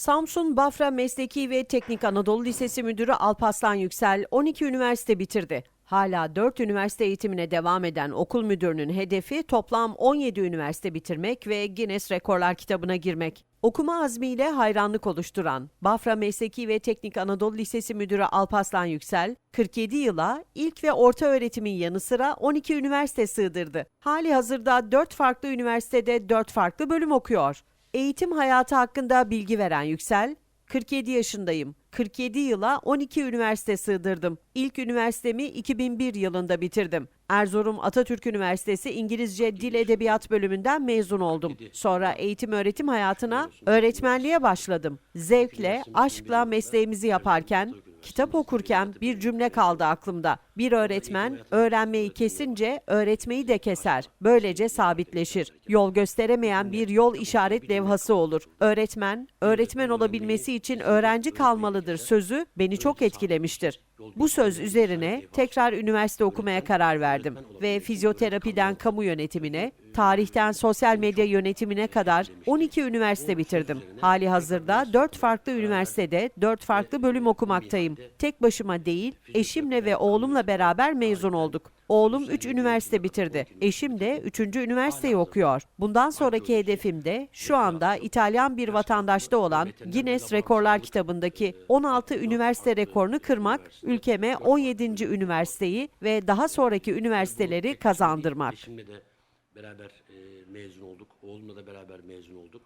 Samsun Bafra Mesleki ve Teknik Anadolu Lisesi Müdürü Alpaslan Yüksel 12 üniversite bitirdi. Hala 4 üniversite eğitimine devam eden okul müdürünün hedefi toplam 17 üniversite bitirmek ve Guinness Rekorlar kitabına girmek. Okuma azmiyle hayranlık oluşturan Bafra Mesleki ve Teknik Anadolu Lisesi Müdürü Alpaslan Yüksel, 47 yıla ilk ve orta öğretimin yanı sıra 12 üniversite sığdırdı. Hali hazırda 4 farklı üniversitede 4 farklı bölüm okuyor. Eğitim hayatı hakkında bilgi veren Yüksel, 47 yaşındayım. 47 yıla 12 üniversite sığdırdım. İlk üniversitemi 2001 yılında bitirdim. Erzurum Atatürk Üniversitesi İngilizce Dil Edebiyat bölümünden mezun oldum. Sonra eğitim öğretim hayatına öğretmenliğe başladım. Zevkle, aşkla mesleğimizi yaparken Kitap okurken bir cümle kaldı aklımda. Bir öğretmen öğrenmeyi kesince öğretmeyi de keser. Böylece sabitleşir. Yol gösteremeyen bir yol işaret levhası olur. Öğretmen, öğretmen olabilmesi için öğrenci kalmalıdır sözü beni çok etkilemiştir. Bu söz üzerine tekrar üniversite okumaya karar verdim ve fizyoterapiden kamu yönetimine, tarihten sosyal medya yönetimine kadar 12 üniversite bitirdim. Hali hazırda 4 farklı üniversitede 4 farklı bölüm okumaktayım. Tek başıma değil, eşimle ve oğlumla beraber mezun olduk. Oğlum 3 üniversite bitirdi. Eşim de 3. üniversiteyi okuyor. Bundan sonraki hedefim de şu anda İtalyan bir vatandaşta olan Guinness Rekorlar kitabındaki 16 üniversite rekorunu kırmak, ülkeme 17. üniversiteyi ve daha sonraki üniversiteleri kazandırmak. Eşimle de beraber e, mezun olduk. Oğlumla da beraber mezun olduk.